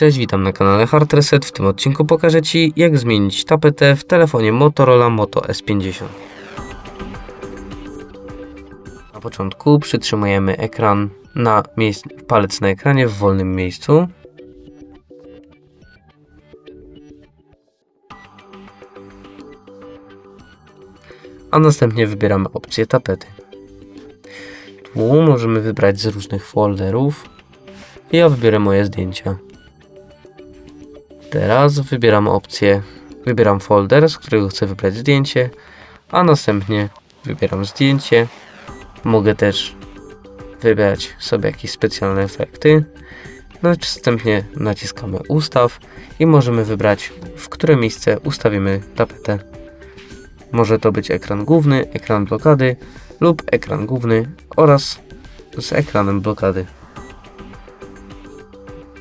Cześć, witam na kanale Hard Reset. W tym odcinku pokażę Ci, jak zmienić tapetę w telefonie Motorola Moto S50. Na początku przytrzymujemy ekran na palec na ekranie w wolnym miejscu. A następnie wybieramy opcję tapety. Tu możemy wybrać z różnych folderów. Ja wybiorę moje zdjęcia. Teraz wybieram opcję, wybieram folder, z którego chcę wybrać zdjęcie, a następnie wybieram zdjęcie. Mogę też wybrać sobie jakieś specjalne efekty. Następnie naciskamy ustaw i możemy wybrać, w które miejsce ustawimy tapetę. Może to być ekran główny, ekran blokady lub ekran główny oraz z ekranem blokady.